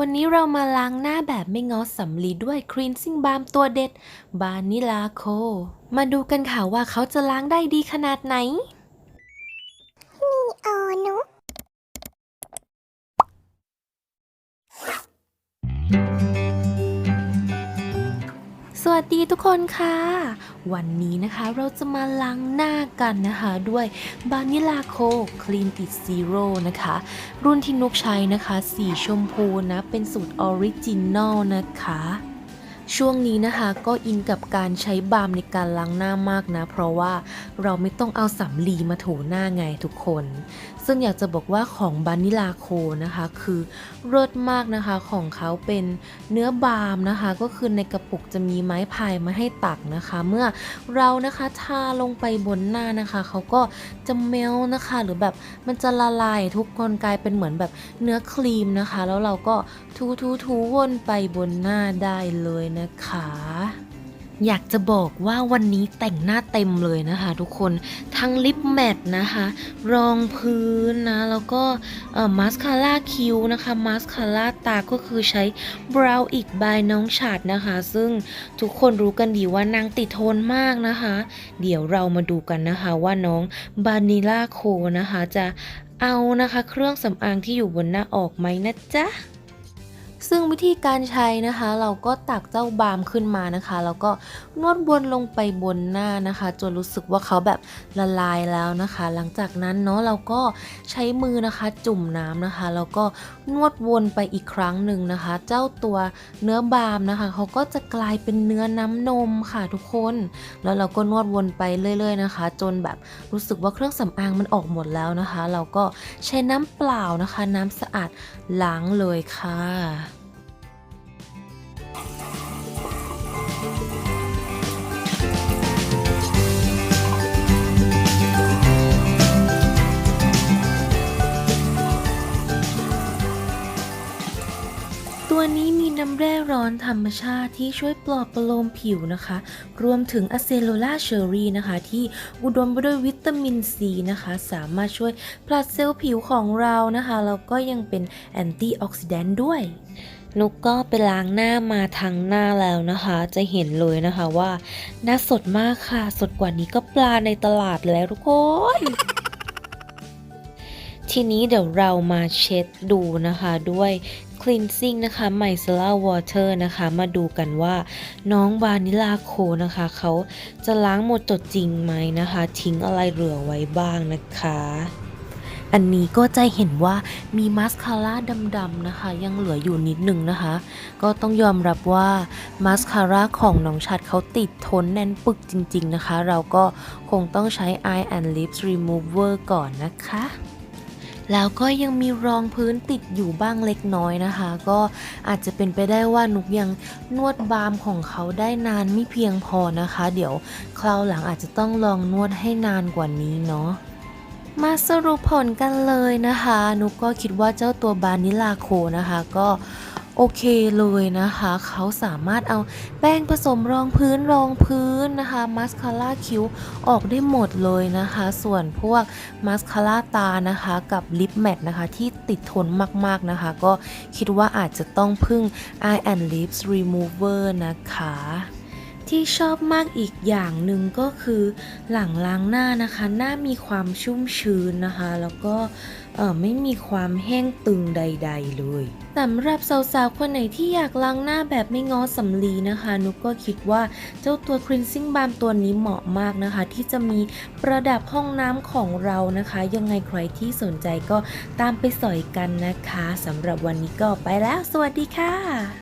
วันนี้เรามาล้างหน้าแบบไม่ง้อสำลีด้วย Cleansing Balm ตัวเด็ด บานิลาโค มาดูกันค่ะว่าเขาจะล้างได้ดีขนาดไหนโอ้หนูสวัสดีทุกคนค่ะ วันนี้นะคะเราจะมาล้างหน้ากันนะคะด้วยบานิลาโคคลีนติดซีโร่นะคะ รุ่นที่นุกใช้นะคะ สีชมพูนะ เป็นสูตรออริจินอลนะคะ ช่วงนี้นะคะก็อินกับการใช้บาล์มในการล้างหน้ามากนะ เพราะว่าเราไม่ต้องเอาสำลีมาถูหน้าไงทุกคน ซึ่งอยากจะบอกว่าของบานิลาโคนะคะ คือเลิศมากนะคะของเขาเป็นเนื้อบาล์มนะคะ ก็คือในกระปุกจะมีไม้พายมาให้ตักนะคะ เมื่อเรานะคะทาลงไปบนหน้านะคะเขาก็จะเมลนะคะ หรือแบบมันจะละลายทุกคนกลายเป็นเหมือนแบบเนื้อครีมนะคะ แล้วเราก็ทูทูทูวนไปบนหน้าได้เลยนะคะ อยากจะบอกว่าวันนี้แต่งหน้าเต็มเลยนะคะ ทุกคนทั้งลิปแมทนะคะ รองพื้นนะ แล้วก็มาสคาร่าคิ้วนะคะมาสคาร่าตาก็คือใช้บราวน์อีกบายน้องฉาดนะคะ ซึ่งทุกคนรู้กันดีว่านางติดโทนมากนะคะ เดี๋ยวเรามาดูกันนะคะว่าน้องบานิล่าโคนะคะจะเอานะคะ เครื่องสำอางที่อยู่บนหน้าออกไหมนะจ๊ะ ซึ่งวิธีการใช้นะคะ เราก็ตักเจ้าบาล์มขึ้นมานะคะ แล้วก็นวดวนลงไปบนหน้านะคะ จนรู้สึกว่าเขาแบบละลายแล้วนะคะ หลังจากนั้นเนาะเราก็ใช้มือนะคะจุ่มน้ำนะคะ แล้วก็นวดวนไปอีกครั้งหนึ่งนะคะ เจ้าตัวเนื้อบาล์มนะคะ เขาก็จะกลายเป็นเนื้อน้ำนมค่ะทุกคน แล้วเราก็นวดวนไปเรื่อยๆนะคะ จนแบบรู้สึกว่าเครื่องสำอางมันออกหมดแล้วนะคะ เราก็ใช้น้ำเปล่านะคะ น้ำสะอาดล้างเลยค่ะ มีน้ำแร่ร้อนธรรมชาติที่ช่วยปลอบประโลมผิวนะคะ รวมถึงอะเซโลลาเชอรี่นะคะ ที่อุดมไปด้วยวิตามินซีนะคะ สามารถช่วยผลัดเซลล์ผิวของเรานะคะแล้วก็ยังเป็นแอนตี้ออกซิแดนต์ด้วยนุกก็ไปล้างหน้ามาทั้งหน้าแล้วนะคะ จะเห็นเลยนะคะว่าหน้าสดมากค่ะ สดกว่านี้ก็ปลาในตลาดแล้วทุกคนทีนี้เดี๋ยวเรามาเช็ดดูนะคะด้วย cleansing นะคะ micellar water นะคะ มาดูกันว่าน้องบานิลาโคนะคะ เขาจะล้างหมดจดจริงไหมนะคะ ทิ้งอะไรเหลือไว้บ้างนะคะอันนี้ก็จะเห็นว่ามีมาสคาร่าดำๆนะคะ ยังเหลืออยู่นิดหนึ่งนะคะ ก็ต้องยอมรับว่ามาสคาร่าของน้องชัดเขาติดทนแน่นปึกจริง ๆนะคะ เราก็คงต้องใช้ eye and lips remover ก่อนนะคะ แล้วก็ยังมีรองพื้นติดอยู่บ้างเล็กน้อยนะคะ ก็อาจจะเป็นไปได้ว่านุกยังนวดบาล์มของเขาได้นานไม่เพียงพอนะคะ เดี๋ยวคราวหลังอาจจะต้องลองนวดให้นานกว่านี้เนาะมาสรุปผลกันเลยนะคะ นุกก็คิดว่าเจ้าตัวบานิลาโคนะคะ ก็ โอเคเลยนะคะ เขาสามารถเอาแป้งผสมรองพื้นรองพื้นนะคะมาสคาร่าคิ้วออกได้หมดเลยนะคะ ส่วนพวกมาสคาร่าตานะคะกับลิปแมทนะคะที่ติดทนมากๆนะคะ ก็คิดว่าอาจจะต้องพึ่ง eye and lips remover นะคะ ที่ชอบมากอีกอย่างหนึ่งก็คือหลังล้างหน้านะคะ หน้ามีความชุ่มชื้นนะคะ แล้วก็ไม่มีความแห้งตึงใด ๆ เลยสำหรับสาวๆ คนไหนที่อยากล้างหน้าแบบไม่ง้อสำลีนะคะ นุกก็คิดว่าเจ้าตัว cleansing balm ตัวนี้เหมาะมากนะคะ ที่จะมีประดับห้องน้ำของเรานะคะ ยังไงใครที่สนใจก็ตามไปสอยกันนะคะสำหรับวันนี้ก็ไปแล้ว สวัสดีค่ะ